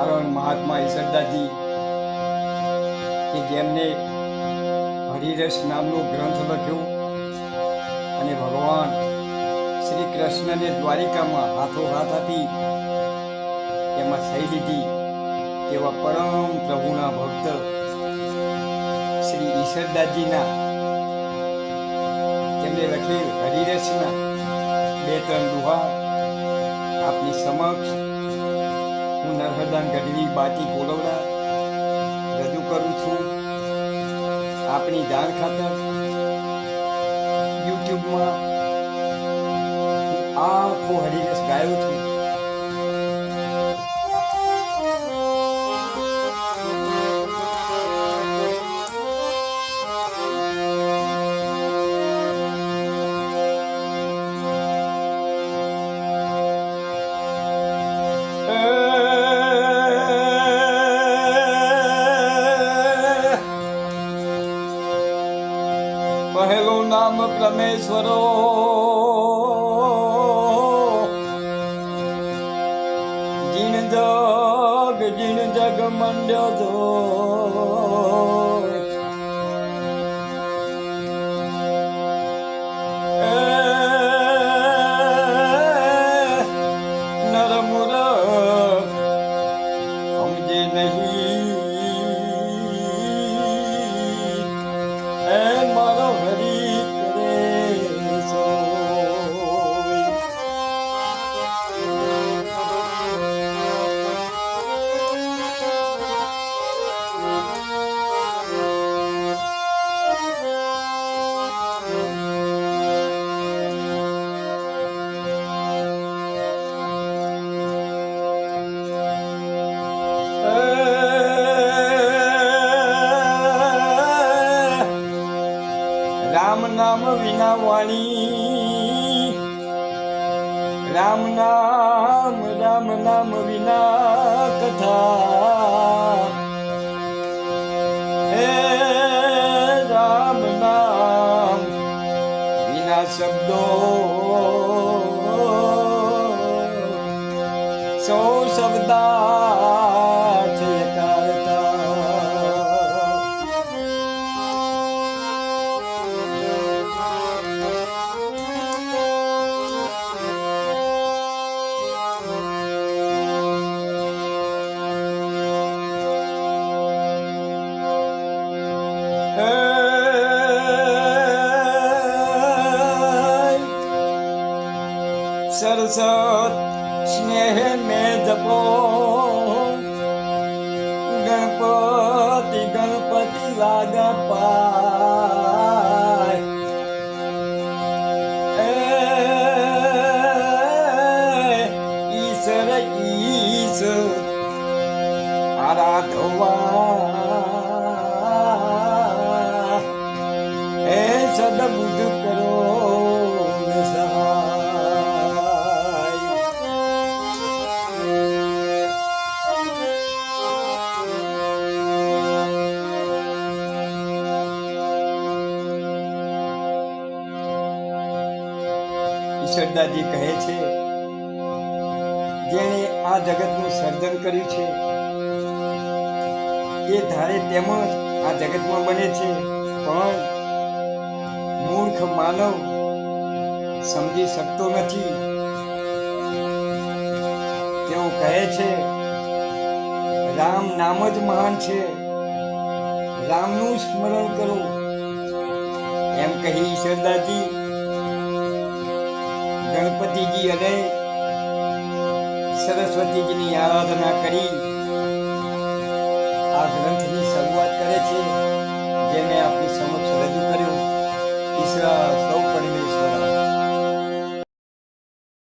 કારણ મહાત્મા ઈશ્વરદાસજી કે જેમને હરિરસ નામનો ગ્રંથ લખ્યો અને ભગવાન શ્રી કૃષ્ણને દ્વારિકામાં હાથો હાથ આપી તેમાં સહી લીધી તેવા પરમ પ્રભુના ભક્ત શ્રી ઈશ્વરદાસજીના તેમને લખેલ હરિરસના બે ત્રણ દુહા આપની સમક્ષ નર્મદાન ગઢવી બાટી કોલવડા રજૂ કરું છું. આપણી જાણ ખાતર યુટ્યુબમાં આખો હરિરસ ગાયો છું. નામ પ્રમેશ્વરો. જીણ જગ જીણ જગ મંડ્યો જો નામ વિના વાણી રામ નામ રામ નામ વિના કથા. હે રામ નામ, વિના શબ્દો. સૌ શબ્દા સરસત સ્નેહ મેં જપો. ગણપતિ ગણપતિ લાગ પાય. ઈશ્વર ઈશ આરાધવા. એ સદબુદ્ધ કરો. ઈશ્વરદાસજી કહે છે, જેણે આ જગતનું સર્જન કર્યું છે, એ ધારે તેમ જ આ જગતમાં બને છે. પણ મૂર્ખ માનવ સમજી શકતો નથી. તેઓ કહે છે, રામ નામ જ મહાન છે. રામનું સ્મરણ કરો. એમ કહી ઈશ્વરદાસજી ગણપતિજી અને સરસ્વતીજીની આરાધના કરી. આ ગ્રંથની શરૂઆત